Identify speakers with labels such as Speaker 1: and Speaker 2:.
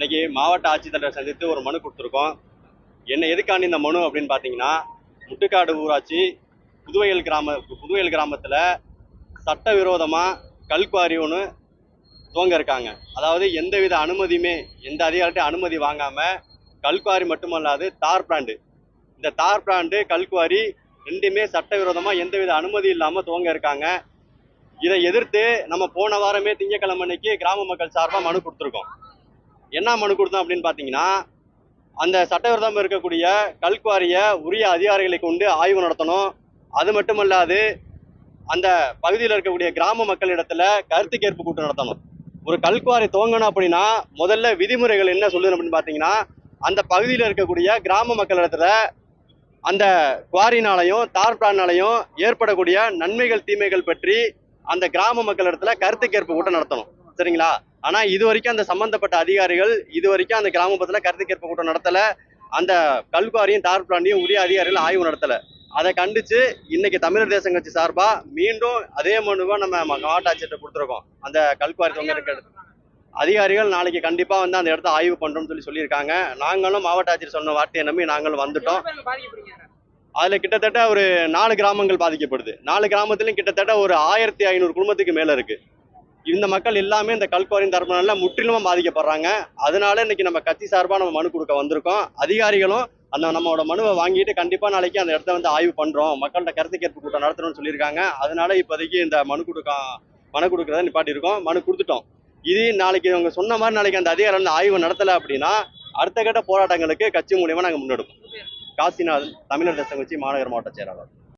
Speaker 1: இன்னைக்கு மாவட்ட ஆட்சித்தலைவரை சந்தித்து ஒரு மனு கொடுத்துருக்கோம். என்ன எதுக்காண்டி இந்த மனு அப்படின்னு பார்த்தீங்கன்னா முட்டுக்காடு ஊராட்சி புதுவையல் கிராம புதுவையல் கிராமத்தில் சட்டவிரோதமாக கல்குவாரி ஒன்று துவங்க இருக்காங்க. அதாவது எந்தவித அனுமதியுமே எந்த அதிகாரிட்டையும் அனுமதி வாங்காமல் கல்குவாரி மட்டுமல்லாது தார் பிராண்டு. இந்த தார் பிராண்டு கல்குவாரி ரெண்டுமே சட்டவிரோதமாக எந்தவித அனுமதி இல்லாமல் துவங்க இருக்காங்க. இதை எதிர்த்து நம்ம போன வாரமே திங்கக்கிழமை அன்னைக்கு கிராம மக்கள் சார்பாக மனு கொடுத்துருக்கோம். என்ன மனு கொடுத்தோம் அப்படின்னு பார்த்தீங்கன்னா அந்த சட்டவிரோதம் இருக்கக்கூடிய கல்குவாரியை உரிய அதிகாரிகளை கொண்டு ஆய்வு நடத்தணும். அது மட்டுமல்லாது அந்த பகுதியில் இருக்கக்கூடிய கிராம மக்களிடத்துல கருத்து கேட்பு கூட்டம் நடத்தணும். ஒரு கல்குவாரி துவங்கணும் அப்படின்னா முதல்ல விதிமுறைகள் என்ன சொல்லுது அப்படின்னு பார்த்தீங்கன்னா அந்த பகுதியில் இருக்கக்கூடிய கிராம மக்களிடத்துல அந்த குவாரினாலையும் தார் பிளானாலையும் ஏற்படக்கூடிய நன்மைகள் தீமைகள் பற்றி அந்த கிராம மக்களிடத்துல கருத்து கேட்பு கூட்டம் நடத்தணும். சரிங்களா ஆனா இது வரைக்கும் அந்த சம்பந்தப்பட்ட அதிகாரிகள் இது வரைக்கும் அந்த கிராமத்துல கருத்து கேட்பு கூட்டம் நடத்தல. அந்த கல்குவாரியும் தார் பிளானையும் உரிய அதிகாரிகள் ஆய்வு நடத்தல. அதை கண்டிச்சு இன்னைக்கு தமிழர் தேசம் கட்சி சார்பா மீண்டும் அதே மனுவை நம்ம மாவட்ட ஆட்சியர்கிட்ட கொடுத்துருக்கோம். அந்த கல்குவாரி தொங்க அதிகாரிகள் நாளைக்கு கண்டிப்பா வந்து அந்த இடத்த ஆய்வு பண்றோம்னு சொல்லி சொல்லியிருக்காங்க. நாங்களும் மாவட்ட ஆட்சியர் சொன்ன வார்த்தையை நம்பி நாங்களும் வந்துட்டோம். அதுல கிட்டத்தட்ட ஒரு நாலு கிராமங்கள் பாதிக்கப்படுது. நாலு கிராமத்துலயும் கிட்டத்தட்ட ஒரு ஆயிரத்தி ஐநூறு குடும்பத்துக்கு மேல இருக்கு. இந்த மக்கள் எல்லாமே இந்த கல்குவாரின் தரப்பினால முற்றிலுமா பாதிக்கப்படுறாங்க. அதனால இன்னைக்கு நம்ம கட்சி சார்பா நம்ம மனு கொடுக்க வந்திருக்கோம். அதிகாரிகளும் அந்த நம்மளோட மனுவை வாங்கிட்டு கண்டிப்பா நாளைக்கு அந்த இடத்த வந்து ஆய்வு பண்றோம். மக்கள்கிட்ட கருத்து கேட்பு கூட்டம் நடத்தணும்னு சொல்லியிருக்காங்க. அதனால இப்போதைக்கு இந்த மனு கொடுக்க மனு கொடுக்கறத நிப்பாட்டிருக்கோம் மனு கொடுத்துட்டோம். இது நாளைக்கு இவங்க சொன்ன மாதிரி நாளைக்கு அந்த அதிகாரம் வந்து ஆய்வு நடத்தலை அப்படின்னா அடுத்த கட்ட போராட்டங்களுக்கு கட்சி மூலியமா நாங்கள் முன்னெடுப்போம். காசிநாதன் தமிழர் தேசம் கட்சி மாநகர மாவட்ட செயலாளர்.